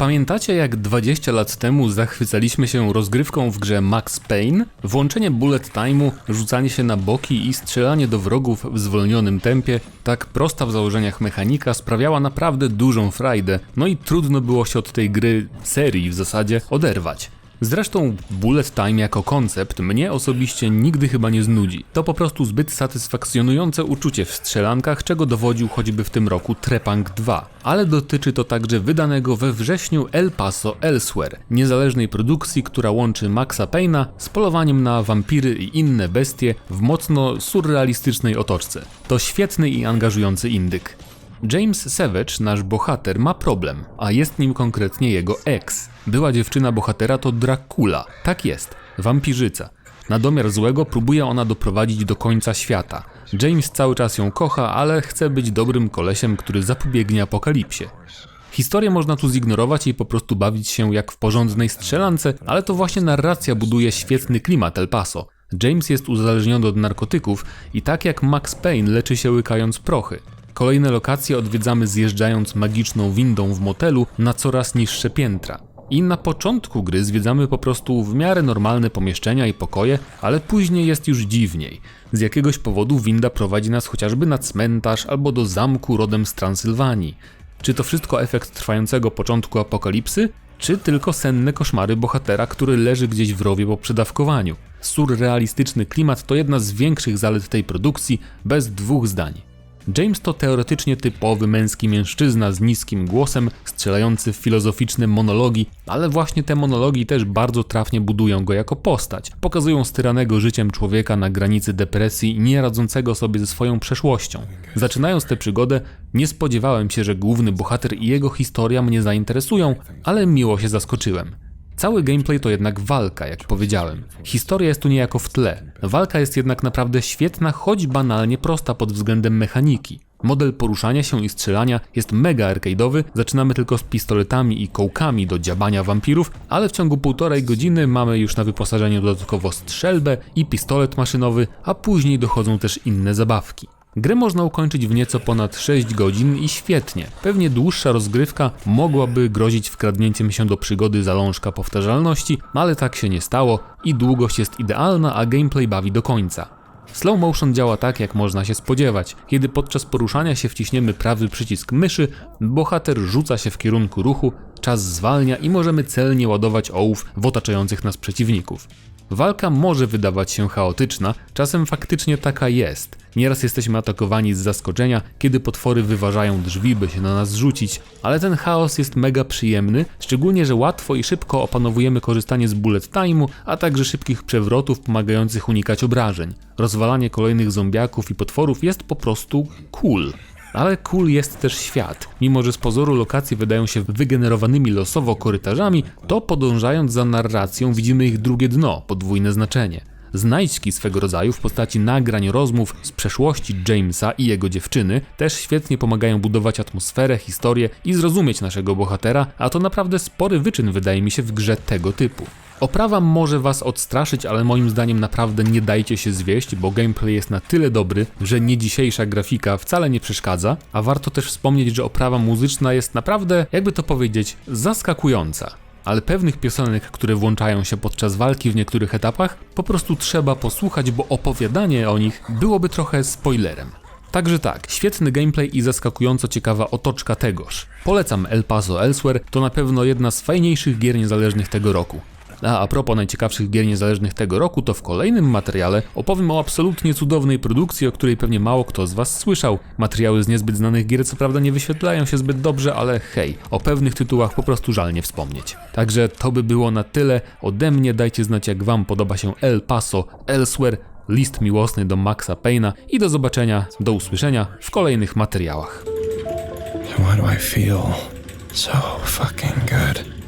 Pamiętacie jak 20 lat temu zachwycaliśmy się rozgrywką w grze Max Payne? Włączenie bullet time'u, rzucanie się na boki i strzelanie do wrogów w zwolnionym tempie, tak prosta w założeniach mechanika sprawiała naprawdę dużą frajdę, no i trudno było się od tej gry, serii w zasadzie, oderwać. Zresztą bullet time jako koncept mnie osobiście nigdy chyba nie znudzi. To po prostu zbyt satysfakcjonujące uczucie w strzelankach, czego dowodził choćby w tym roku Trepang 2. Ale dotyczy to także wydanego we wrześniu El Paso Elsewhere, niezależnej produkcji, która łączy Maxa Payne'a z polowaniem na wampiry i inne bestie w mocno surrealistycznej otoczce. To świetny i angażujący indyk. James Savage, nasz bohater, ma problem, a jest nim konkretnie jego ex. Była dziewczyna bohatera to Dracula. Tak jest, wampirzyca. Na domiar złego próbuje ona doprowadzić do końca świata. James cały czas ją kocha, ale chce być dobrym kolesiem, który zapobiegnie apokalipsie. Historię można tu zignorować i po prostu bawić się jak w porządnej strzelance, ale to właśnie narracja buduje świetny klimat El Paso. James jest uzależniony od narkotyków i tak jak Max Payne leczy się łykając prochy. Kolejne lokacje odwiedzamy zjeżdżając magiczną windą w motelu na coraz niższe piętra. I na początku gry zwiedzamy po prostu w miarę normalne pomieszczenia i pokoje, ale później jest już dziwniej. Z jakiegoś powodu winda prowadzi nas chociażby na cmentarz albo do zamku rodem z Transylwanii. Czy to wszystko efekt trwającego początku apokalipsy, czy tylko senne koszmary bohatera, który leży gdzieś w rowie po przedawkowaniu? Surrealistyczny klimat to jedna z większych zalet tej produkcji, bez dwóch zdań. James to teoretycznie typowy męski mężczyzna z niskim głosem, strzelający w filozoficzne monologi, ale właśnie te monologi też bardzo trafnie budują go jako postać. Pokazują styranego życiem człowieka na granicy depresji nie radzącego sobie ze swoją przeszłością. Zaczynając tę przygodę, nie spodziewałem się, że główny bohater i jego historia mnie zainteresują, ale miło się zaskoczyłem. Cały gameplay to jednak walka, jak powiedziałem. Historia jest tu niejako w tle. Walka jest jednak naprawdę świetna, choć banalnie prosta pod względem mechaniki. Model poruszania się i strzelania jest mega arcade'owy, zaczynamy tylko z pistoletami i kołkami do dziabania wampirów, ale w ciągu półtorej godziny mamy już na wyposażeniu dodatkowo strzelbę i pistolet maszynowy, a później dochodzą też inne zabawki. Grę można ukończyć w nieco ponad 6 godzin i świetnie. Pewnie dłuższa rozgrywka mogłaby grozić wkradnięciem się do przygody zalążka powtarzalności, ale tak się nie stało i długość jest idealna, a gameplay bawi do końca. Slow motion działa tak, jak można się spodziewać. Kiedy podczas poruszania się wciśniemy prawy przycisk myszy, bohater rzuca się w kierunku ruchu, czas zwalnia i możemy celnie ładować ołów w otaczających nas przeciwników. Walka może wydawać się chaotyczna, czasem faktycznie taka jest. Nieraz jesteśmy atakowani z zaskoczenia, kiedy potwory wyważają drzwi, by się na nas rzucić, ale ten chaos jest mega przyjemny, szczególnie, że łatwo i szybko opanowujemy korzystanie z bullet time'u, a także szybkich przewrotów pomagających unikać obrażeń. Rozwalanie kolejnych zombiaków i potworów jest po prostu cool. Ale cool jest też świat. Mimo, że z pozoru lokacje wydają się wygenerowanymi losowo korytarzami, to podążając za narracją widzimy ich drugie dno, podwójne znaczenie. Znajdźki swego rodzaju w postaci nagrań rozmów z przeszłości Jamesa i jego dziewczyny też świetnie pomagają budować atmosferę, historię i zrozumieć naszego bohatera, a to naprawdę spory wyczyn wydaje mi się w grze tego typu. Oprawa może was odstraszyć, ale moim zdaniem naprawdę nie dajcie się zwieść, bo gameplay jest na tyle dobry, że nie dzisiejsza grafika wcale nie przeszkadza, a warto też wspomnieć, że oprawa muzyczna jest naprawdę, jakby to powiedzieć, zaskakująca. Ale pewnych piosenek, które włączają się podczas walki w niektórych etapach, po prostu trzeba posłuchać, bo opowiadanie o nich byłoby trochę spoilerem. Także tak, świetny gameplay i zaskakująco ciekawa otoczka tegoż. Polecam El Paso Elsewhere, to na pewno jedna z fajniejszych gier niezależnych tego roku. A a propos najciekawszych gier niezależnych tego roku, to w kolejnym materiale opowiem o absolutnie cudownej produkcji, o której pewnie mało kto z Was słyszał. Materiały z niezbyt znanych gier co prawda nie wyświetlają się zbyt dobrze, ale hej, o pewnych tytułach po prostu żal nie wspomnieć. Także to by było na tyle. Ode mnie dajcie znać jak Wam podoba się El Paso Elsewhere, list miłosny do Maxa Payna i do zobaczenia, do usłyszenia w kolejnych materiałach. Why do I feel so fucking good?